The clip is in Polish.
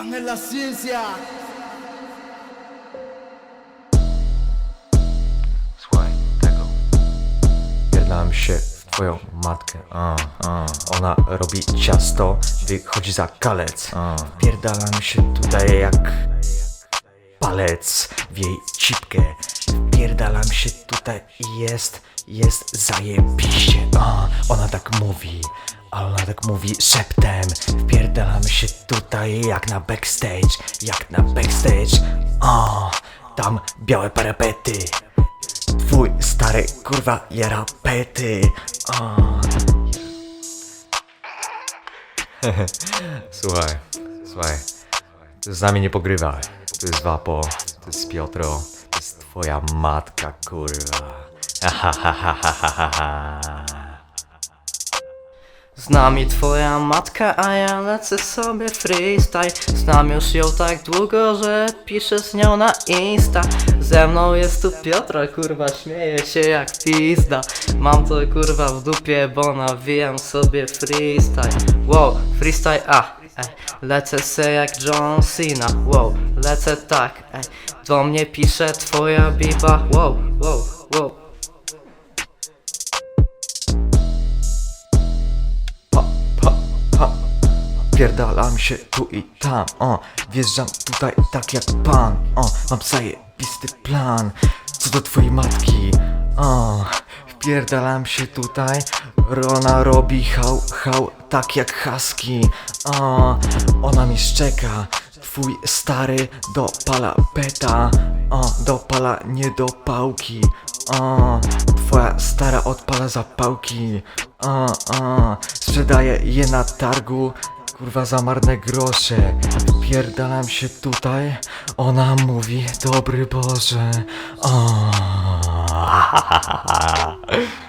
Ángel la ciencia. Słuchaj tego. Pierdam się w twoją matkę. A. Ona robi ciasto, wychodzi za kalec. A. Pierdalam się tutaj jak palec w jej cipkę. Pierdalam się tutaj i jest, jest zajebiście. A, ona tak mówi, ale tak mówi szeptem. Wpierdalam się tutaj jak na backstage, jak na backstage. A, tam białe parapety. Twój stary kurwa jara pety. A. Słuchaj, słuchaj. Ty z nami nie pogrywaj. To jest Wapo, to jest Piotro, to jest twoja matka, kurwa. Ha, ha, ha, ha, ha, ha. Z nami twoja matka, a ja lecę sobie freestyle. Znam już ją tak długo, że piszę z nią na Insta. Ze mną jest tu Piotra, kurwa, śmieje się jak pizda. Mam to kurwa w dupie, bo nawijam sobie freestyle. Wow, freestyle, a, ej, lecę se jak John Cena. Wow, lecę tak, ej, do mnie pisze twoja biba. Wow, wow, wow Pierdalam się tu i tam, o. Wjeżdżam tutaj tak jak pan, o. Mam zajebisty plan Co do twojej matki, o. Wpierdalam się tutaj Rona robi hał, hał Tak jak husky, o. Ona mi szczeka Twój stary dopala beta O, dopala nie do pałki O, twoja stara odpala zapałki O, o, sprzedaje je na targu Kurwa za marne grosze. Pierdalam się tutaj Ona mówi dobry Boże